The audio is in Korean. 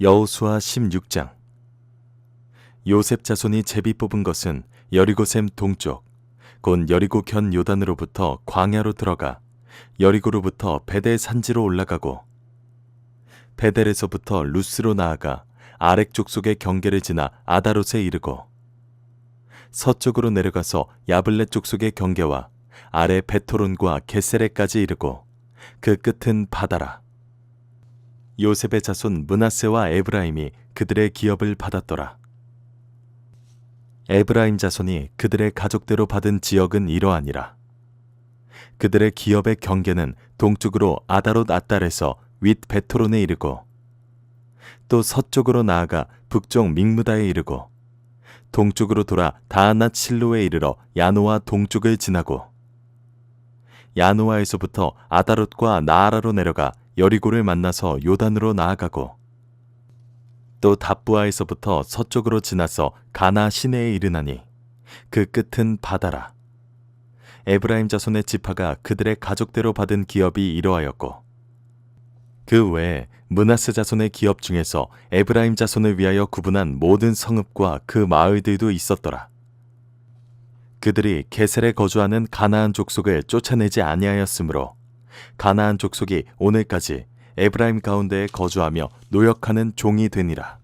여호수아 16장 요셉 자손이 제비 뽑은 것은 여리고샘 동쪽 곧 여리고 견 요단으로부터 광야로 들어가 여리고로부터 베델 산지로 올라가고 베델에서부터 루스로 나아가 아렉 족속의 경계를 지나 아다롯에 이르고 서쪽으로 내려가서 야블렛 족속의 경계와 아래 베토론과 게세레까지 이르고 그 끝은 바다라. 요셉의 자손 문하세와 에브라임이 그들의 기업을 받았더라. 에브라임 자손이 그들의 가족대로 받은 지역은 이러하니라. 그들의 기업의 경계는 동쪽으로 아다롯 아달에서 윗 베토론에 이르고 또 서쪽으로 나아가 북쪽 믹무다에 이르고 동쪽으로 돌아 다하낫 실로에 이르러 야노와 동쪽을 지나고 야노아에서부터 아다롯과 나아라로 내려가 여리고를 만나서 요단으로 나아가고 또 답부아에서부터 서쪽으로 지나서 가나 시내에 이르나니 그 끝은 바다라. 에브라임 자손의 지파가 그들의 가족대로 받은 기업이 이러하였고 그 외에 문하스 자손의 기업 중에서 에브라임 자손을 위하여 구분한 모든 성읍과 그 마을들도 있었더라. 그들이 게셀에 거주하는 가나안 족속을 쫓아내지 아니하였으므로 가나안 족속이 오늘까지 에브라임 가운데에 거주하며 노역하는 종이 되니라.